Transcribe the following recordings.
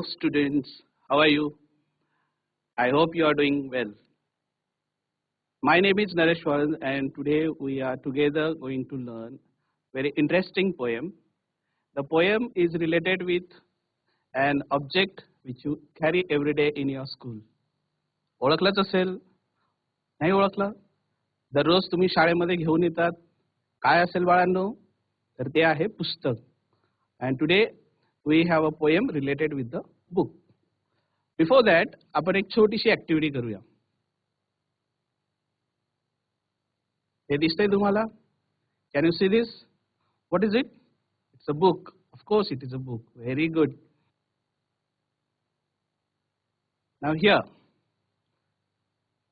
Hello students, how are you? I hope you are doing well. My name is Naresh Waran and today we are together going to learn very interesting poem. The poem is related with an object which you carry every day in your school. ओळखलंच असेल नाही ओळखलं दररोज तुम्ही शाळेमध्ये घेऊन येतात काय असेल बाळांनो तर ते आहे पुस्तक and today we have a poem related with the book before that आपण एक छोटीशी ऍक्टिव्हिटी करूया हे दिसतंय तुम्हाला can you see this what is it it's a book of course it is a book very good now here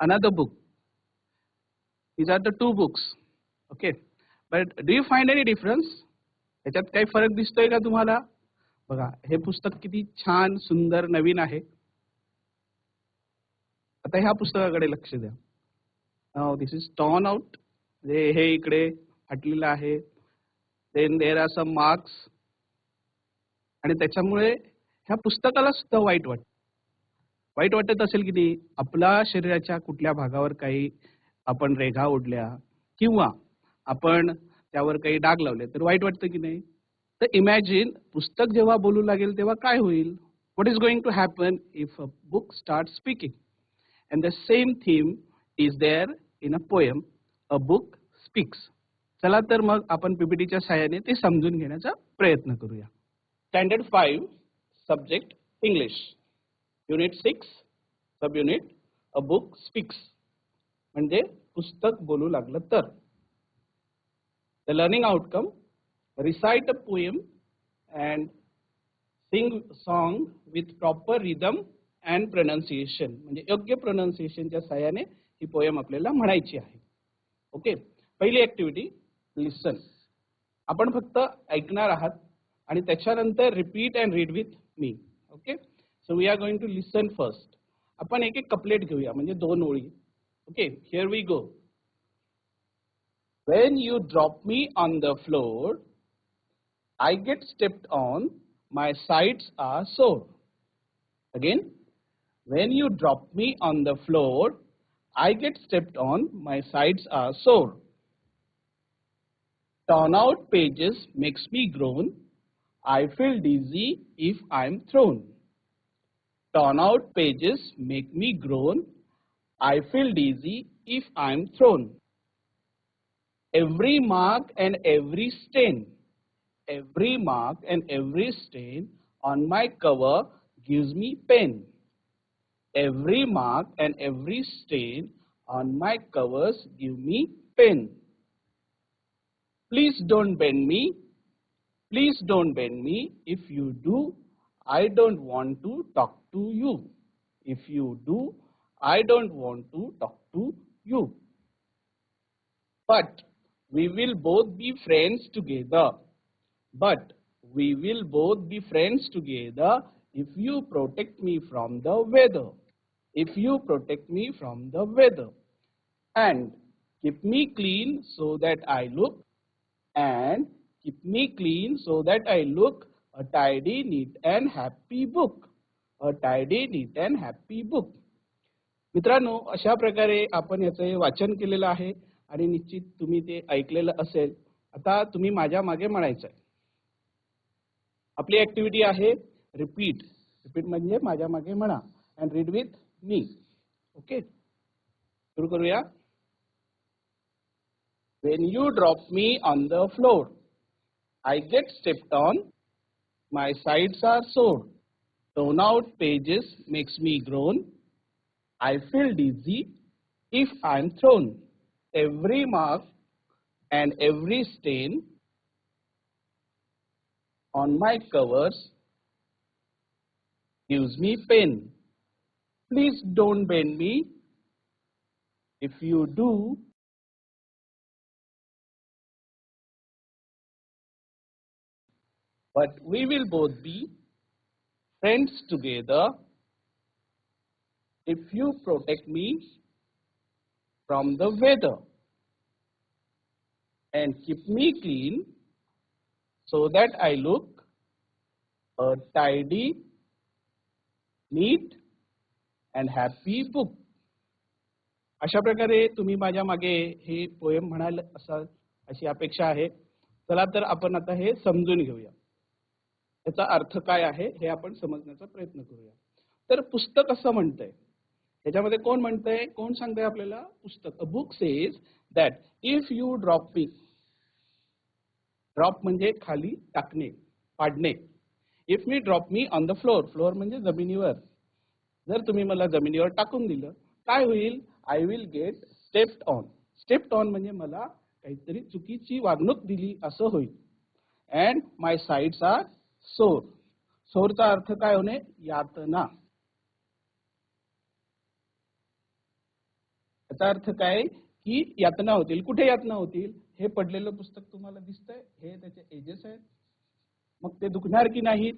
another book. These are the two books. Okay. But do you find any difference? याच्यात काही फरक दिसतोय का तुम्हाला बघा हे पुस्तक किती छान सुंदर नवीन आहे. आता ह्या पुस्तकाकडे लक्ष द्या. दिस इज टॉन आउट जे हे इकडे फाटलेलं आहे. Then there are some marks आणि त्याच्यामुळे ह्या पुस्तकाला सुद्धा वाईट वाटत. वाईट वाटत असेल की नाही आपल्या शरीराच्या कुठल्या भागावर काही आपण रेघा ओढल्या किंवा आपण त्यावर काही डाग लावले तर वाईट वाटतं की नाही? तर इमॅजिन पुस्तक जेव्हा बोलू लागेल तेव्हा काय होईल? What is going to happen if a book start speaking and the same theme is there in a poem a book speaks चला तर मग आपण पीपीटीच्या सहाय्याने ते समजून घेण्याचा प्रयत्न करूया. Standard five subject English unit six sub unit a book speaks म्हणजे पुस्तक बोलू लागलं तर. The learning outcome recite a poem and sing song with proper rhythm and pronunciation म्हणजे योग्य प्रोनाऊन्सिएशनच्या सहाय्याने ही पोयम आपल्याला म्हणायची आहे. ओके पहिली ऍक्टिव्हिटी लिसन आपण फक्त ऐकणार आहात आणि त्याच्यानंतर repeat and read with me okay so we are going to listen first आपण एक एक कपलेट घेऊया म्हणजे दोन ओळी. Okay here we go when you drop me on the floor I get stepped on, my sides are sore. Again, when you drop me on the floor, I get stepped on, my sides are sore. Torn out pages makes me groan. I feel dizzy if I'm thrown. Torn out pages make me groan. I feel dizzy if I'm thrown. Every mark and every stain every mark and every stain on my cover gives me pain. Every mark and every stain on my covers give me pain. Please don't bend me. Please don't bend me. If you do, I don't want to talk to you. If you do, I don't want to talk to you. But we will both be friends together. But we will both be friends together if you protect me from the weather. If you protect me from the weather. And keep me clean so that I look and keep me clean so that I look a tidy, neat and happy book. A tidy, neat and happy book. मित्रांनो अशा प्रकारे आपण याचं वाचन केलेलं आहे आणि निश्चित तुम्ही ते ऐकलेलं असेल आता तुम्ही माझ्या मागे म्हणायचं आहे आपली ऍक्टिव्हिटी आहे रिपीट रिपीट म्हणजे माझ्या मागे म्हणा and read with me okay सुरू करूया When you drop me on the floor, I get stepped on, my sides are sore. Torn out pages makes me groan. I feel dizzy if I'm thrown. Every mark and every stain on my covers gives me pain. Please don't bend me. If you do, but we will both be friends together if you protect me from the weather and keep me clean so that I look a tidy, neat and happy book. अशा प्रकारे तुम्ही माझ्या मागे हे poem म्हणाल असाल अशी अपेक्षा आहे. चला तर आपण आता हे समजून घेऊया. त्याचा अर्थ काय आहे हे आपण समजण्याचा प्रयत्न करूया. तर पुस्तक असं म्हणतंय. त्याच्यामध्ये कोण म्हणतंय? कोण सांगतंय आपल्याला? पुस्तक. A book says that if you drop me drop म्हणजे खाली टाकणे पाडणे. If me drop me on the floor floor म्हणजे जमिनीवर. जर तुम्ही मला जमिनीवर टाकून दिलं काय होईल? I will get stepped on stepped on म्हणजे मला काहीतरी चुकीची वागणूक दिली असं होईल. अँड माय साईड्स आर सोर सोरचा अर्थ काय होणे? यातना. याचा अर्थ काय? की यातना होतील. कुठे यातना होतील? हे पडलेलं पुस्तक तुम्हाला दिसतंय हे त्याचे एजेस आहेत. मग ते दुखणार की नाहीत?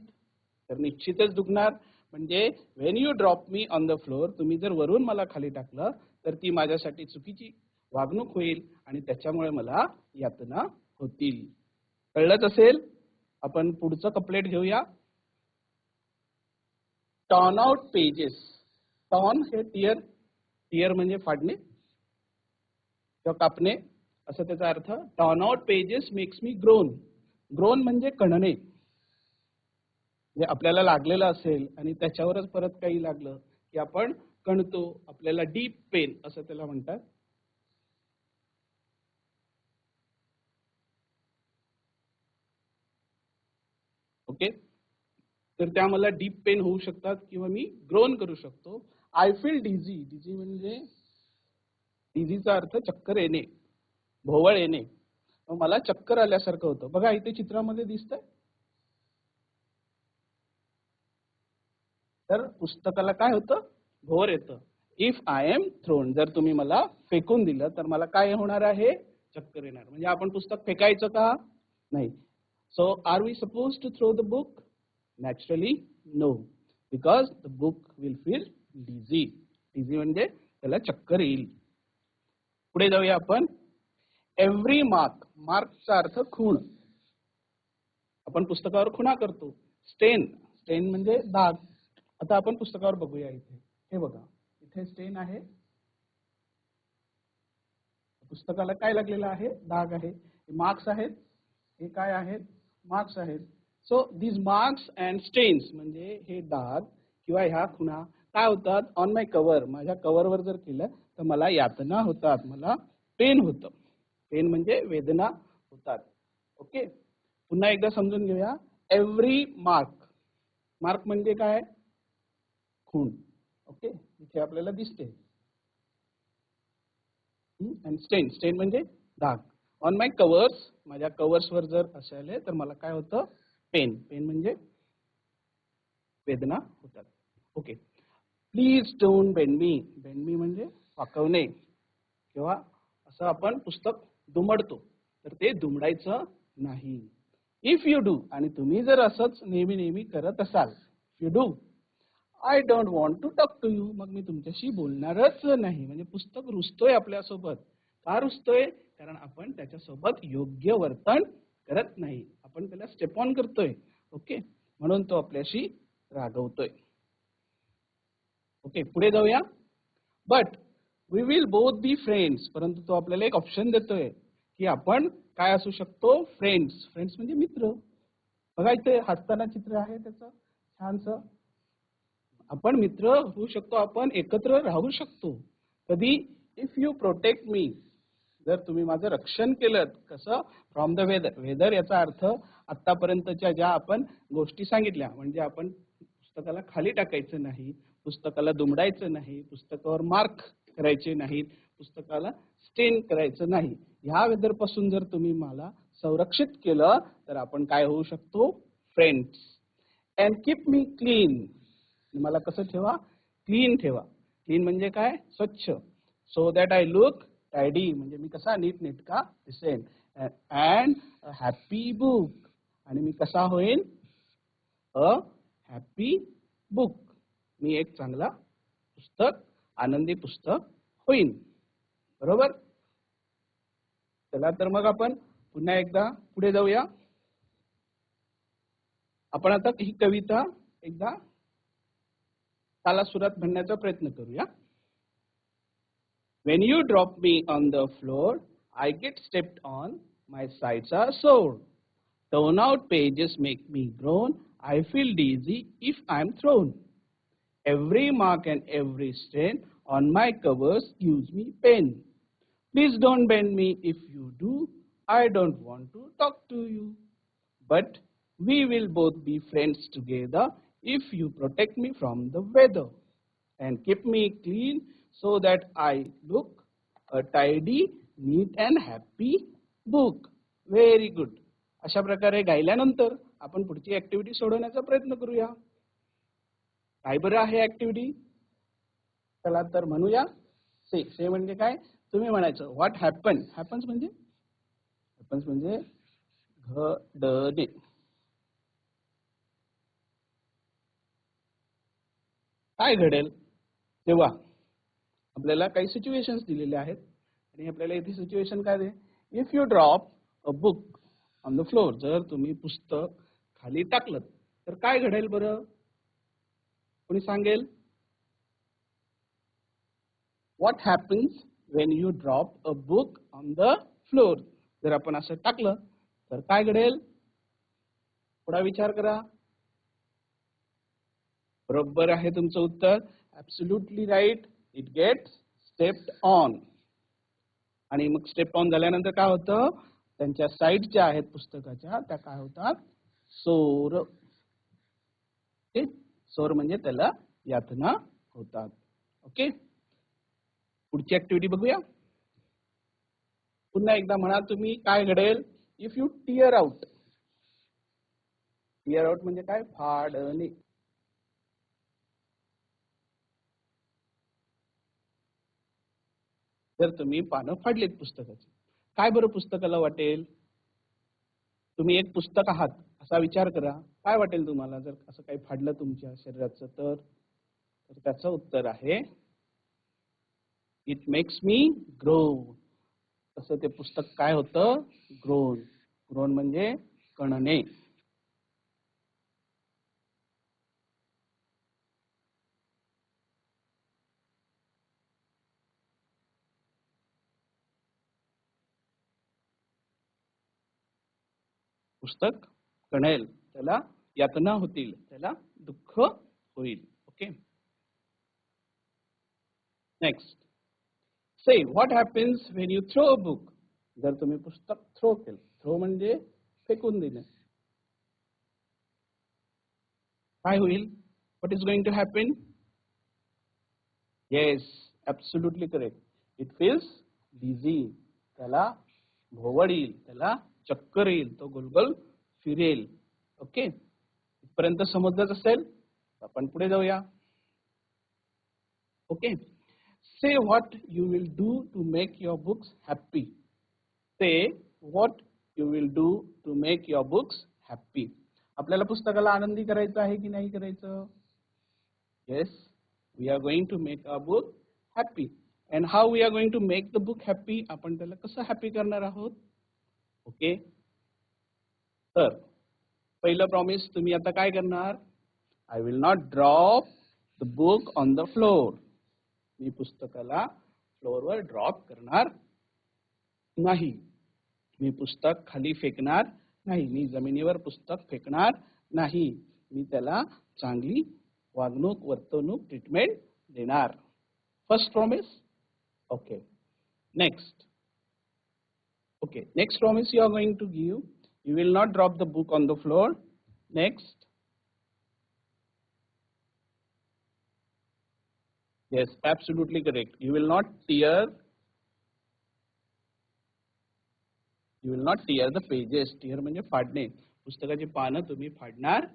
तर निश्चितच दुखणार. म्हणजे when you drop me on the floor तुम्ही जर वरून मला खाली टाकलं तर ती माझ्यासाठी चुकीची वागणूक होईल आणि त्याच्यामुळे मला यातना होतील. कळलंच असेल? आपण पुढचं कपलेट घेऊया. टॉन आउट पेजेस टॉन हे टियर टियर म्हणजे फाडणे. किंवा कापणे. असं त्याचा अर्थ torn out pages makes me groan groan म्हणजे कणणे. जे आपल्याला लागलेलं असेल आणि त्याच्यावरच परत काही लागलं की आपण कणतो आपल्याला डीप पेन असं त्याला म्हणतात. ओके तर त्या मला डीप पेन होऊ शकतात किंवा मी ग्रोन करू शकतो. आय फील डिझी डिझी म्हणजे डिझीचा अर्थ चक्कर येणे. भोवळ येणे. मग मला चक्कर आल्यासारखं होतं. बघा इथे चित्रामध्ये दिसतंय. तर पुस्तकाला काय होतं? भोर येतं. इफ आय एम थ्रोन जर तुम्ही मला फेकून दिलं तर मला काय होणार आहे? चक्कर येणार. म्हणजे आपण पुस्तक फेकायचं का? नाही. So are we suppose to throw the book naturally no because the book will feel dizzy dizzy म्हणजे त्याला चक्कर येईल. पुढे जाऊया आपण. एव्हरी मार्क मार्कचा अर्थ खूण. आपण पुस्तकावर खुणा करतो. स्टेन स्टेन म्हणजे दाग. आता आपण पुस्तकावर बघूया इथे. हे बघा. इथे स्टेन आहे. पुस्तकाला काय लागलेलं आहे? दाग आहे. मार्क्स आहेत. हे काय आहेत? मार्क्स आहेत. So these marks and stains म्हणजे हे दाग किंवा ह्या खुणा काय होतात? ऑन माय कव्हर माझ्या कव्हरवर जर केलं तर मला यातना होतात. मला पेन होतं. पेन म्हणजे वेदना होतात. ओके पुन्हा एकदा समजून घेऊया. एव्हरी मार्क मार्क म्हणजे काय? खूण. ओके इथे आपल्याला दिसते. आणि स्टेन स्टेन म्हणजे दाग ऑन माय कवर्स माझ्या कवर्सवर जर असेल तर मला काय होतं? पेन पेन म्हणजे वेदना होतात. Okay please don't bend me bend me म्हणजे वाकवणे. किंवा असं आपण पुस्तक दुमडतो. तर ते दुमडायचं नाही. इफ यू डू आणि तुम्ही जर असंच नेहमी नेहमी करत असाल you do I don't want to talk to you मग मी तुमच्याशी बोलणारच नाही. म्हणजे पुस्तक रुजतोय आपल्यासोबत. का रुजतोय कारण आपण त्याच्यासोबत योग्य वर्तन करत नाही. आपण त्याला स्टेप ऑन करतोय. ओके म्हणून तो आपल्याशी रागवतोय. ओके पुढे जाऊया. But we will both be friends परंतु तो आपल्याला एक ऑप्शन देतोय की आपण काय असू शकतो? फ्रेंड्स फ्रेंड्स म्हणजे मित्र. बघा इथे हसताना चित्र आहे त्याचं. छानसं. आपण मित्र होऊ शकतो. आपण एकत्र राहू शकतो. कधी? इफ यू प्रोटेक्ट मी जर तुम्ही माझं रक्षण केलं कसं? फ्रॉम द वेदर वेदर याचा अर्थ आतापर्यंतच्या ज्या आपण गोष्टी सांगितल्या म्हणजे आपण पुस्तकाला खाली टाकायचं नाही पुस्तकाला दुमडायचं नाही पुस्तकावर मार्क करायचे नाहीत पुस्तकाला स्टेन करायचं नाही. ह्या वेदरपासून जर तुम्ही मला संरक्षित केलं तर आपण काय होऊ शकतो? Friends and keep me clean मला कसं ठेवा? क्लीन ठेवा. क्लीन म्हणजे काय? स्वच्छ. So that I look tidy म्हणजे मी कसा नीट नेटका दिसेन अँड हॅपी बुक आणि मी कसा होईन? अ हॅपी बुक मी एक चांगला पुस्तक आनंदी पुस्तक होईन. बरोबर? चला तर मग आपण पुन्हा एकदा पुढे जाऊया. आपण आता ही कविता एकदा ताला सुरात म्हणण्याचा प्रयत्न करूया. When you drop me on the floor I get stepped on my side चा sore torn out pages make me groan I feel dizzy if I am thrown Every mark and every stain on my covers gives me pain. Please don't bend me if you do, I don't want to talk to you. But we will both be friends together if you protect me from the weather and keep me clean so that I look a tidy, neat and happy book. Very good. अशा प्रकारे गायल्यानंतर आपण पुढची activity सोडवण्याचा प्रयत्न करूया काय बरं आहे ऍक्टिव्हिटी? चला तर म्हणूया. से से म्हणजे काय? तुम्ही म्हणायचं व्हॉट हॅपन हॅपन्स म्हणजे? हॅपन्स म्हणजे घडणे काय घडेल? तेव्हा आपल्याला काही सिच्युएशन्स दिलेले आहेत. आणि आपल्याला इथे सिच्युएशन काय दे if you drop a book on the floor जर तुम्ही पुस्तक खाली टाकलं तर काय घडेल बरं? कोणी सांगेल? What happens when you drop a book on the floor जर आपण असं टाकलं तर काय घडेल? थोडा विचार करा. बरोबर आहे तुमचं उत्तर. Absolutely right it get stepped on आणि मग स्टेप ऑन झाल्यानंतर काय होतं? त्यांच्या साईड ज्या आहेत पुस्तकाच्या त्या काय होतात? सोर ओके सोर म्हणजे त्याला यातना होतात. ओके पुढची ऍक्टिव्हिटी बघूया. पुन्हा एकदा म्हणा तुम्ही काय घडेल? If you tear out tear out म्हणजे काय? फाडणे. जर तुम्ही पानं फाडलीत पुस्तकाची काय बरं पुस्तकाला वाटेल? तुम्ही एक पुस्तक आहात असा विचार करा. काय वाटेल तुम्हाला? जर असं काही फाडलं तुमच्या शरीराचं तर तर त्याचं उत्तर आहे इट मेक्स मी ग्रो तसं ते पुस्तक काय होतं? ग्रोन ग्रोन म्हणजे कणणे. पुस्तक कणेल. त्याला यातना होतील त्याला दुःख होईल. Okay next say what happens when you throw a book जर तुम्ही पुस्तक थ्रो केलं. थ्रो म्हणजे फेकून दिलं काय होईल? What is going to happen yes absolutely correct it feels dizzy त्याला भोवड येईल त्याला चक्कर येईल. तो गोलगोल फिरेल. ओके? इथपर्यंत समजलंच असेल आपण पुढे जाऊया. Okay? Say what you will do to make your books happy say what you will do to make your books happy आपल्याला पुस्तकाला आनंदी करायचं आहे की नाही करायचं? Yes we are going to make a book happy and how we are going to make the book happy आपण त्याला कसं हॅप्पी करणार आहोत? ओके? तर पहिलं प्रॉमिस तुम्ही आता काय करणार? I will not drop the book on the floor मी पुस्तकाला फ्लोअरवर ड्रॉप करणार नाही. मी पुस्तक खाली फेकणार नाही. मी जमिनीवर पुस्तक फेकणार नाही. मी त्याला चांगली वागणूक वर्तवणूक ट्रीटमेंट देणार. First promise okay next okay next promise you are going to give You will not drop the book on the floor. Next. Yes, absolutely correct. You will not tear. You will not tear the pages. Tear म्हणजे फाडणे. पुस्तकाची पानं तुम्ही फाडणार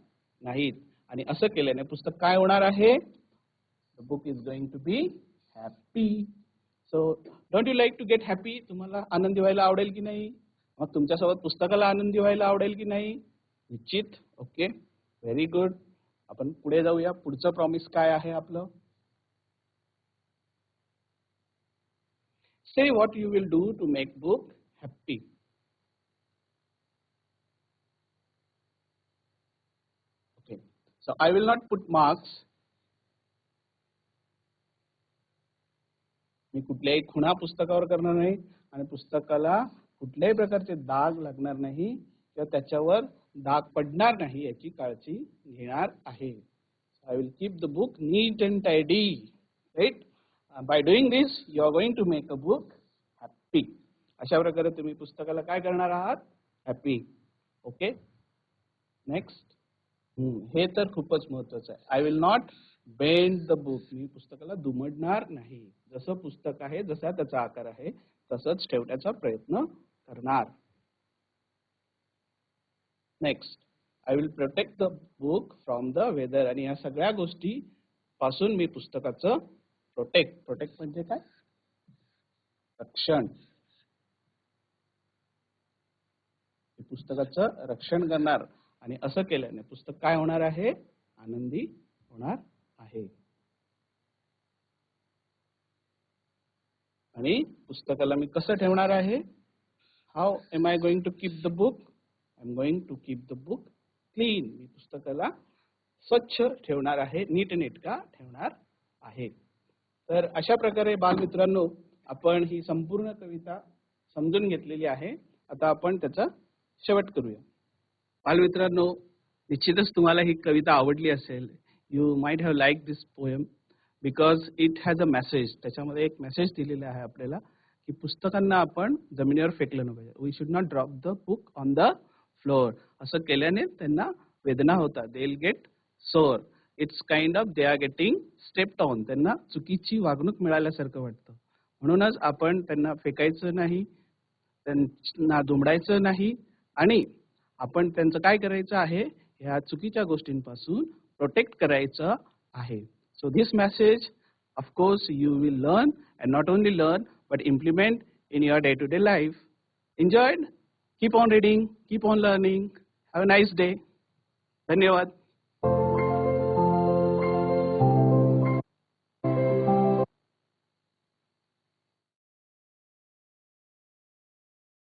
नाहीत. आणि असं केल्याने पुस्तक काय होणार आहे? The book is going to be happy. So don't you like to get happy तुम्हाला आनंदी व्हायला आवडेल की नाही मग तुमच्यासोबत पुस्तकाला आनंदी व्हायला आवडेल की नाही? निश्चित. ओके. व्हेरी गुड आपण पुढे जाऊया. पुढचं प्रॉमिस काय आहे आपलं? Say what you will do to make book happy okay so I will not put marks मी कुठल्याही खुणा पुस्तकावर करणार नाही. आणि पुस्तकाला कुठल्याही प्रकारचे दाग लागणार नाही किंवा त्याच्यावर दाग पडणार नाही याची काळजी घेणार आहे. I will keep the book neat and tidy right by doing this you are going to make a book happy अशा प्रकारे तुम्ही पुस्तकाला काय करणार आहात? हॅप्पी ओके नेक्स्ट हे तर खूपच महत्वाचं आहे. I will not bend the book मी पुस्तकाला दुमडणार नाही. जसं पुस्तक आहे जसा त्याचा आकार आहे तसंच ठेवण्याचा प्रयत्न करणार. Next I will protect the book from the weather आणि या सगळ्या गोष्टी पासून मी पुस्तकाचं प्रोटेक्ट प्रोटेक्ट म्हणजे काय? रक्षण. पुस्तकाचं रक्षण करणार. आणि असं केल्याने पुस्तक काय होणार आहे? आनंदी होणार आहे. आणि पुस्तकाला मी कसं ठेवणार आहे? How am I going to keep the book I am going to keep the book clean मी पुस्तकाला स्वच्छ ठेवणार आहे नीटनेटका ठेवणार आहे. तर अशा प्रकारे बालमित्रांनो आपण ही संपूर्ण कविता समजून घेतलेली आहे. आता आपण त्याचा शेवट करूया. बालमित्रांनो निश्चितच तुम्हाला ही कविता आवडली असेल. You might have like this poem because it has a message त्याच्यामध्ये एक मेसेज दिलेला आहे आपल्याला. की पुस्तकांना आपण जमिनीवर फेकलं नाही पाहिजे we should not drop the book on the floor असं केल्याने त्यांना वेदना होतात. They will get sore it's kind of they are getting step down त्यांना चुकीची वागणूक मिळाल्यासारखं वाटतं. म्हणूनच आपण त्यांना फेकायचं नाही त्यांना दुमडायचं नाही आणि आपण त्यांचं काय करायचं आहे? ह्या चुकीच्या गोष्टींपासून प्रोटेक्ट करायचं आहे. So this message of course you will learn and not only learn but implement in your day-to-day -day life. Enjoyed? Keep on reading, keep on learning. Have a nice day. Dhanyavad.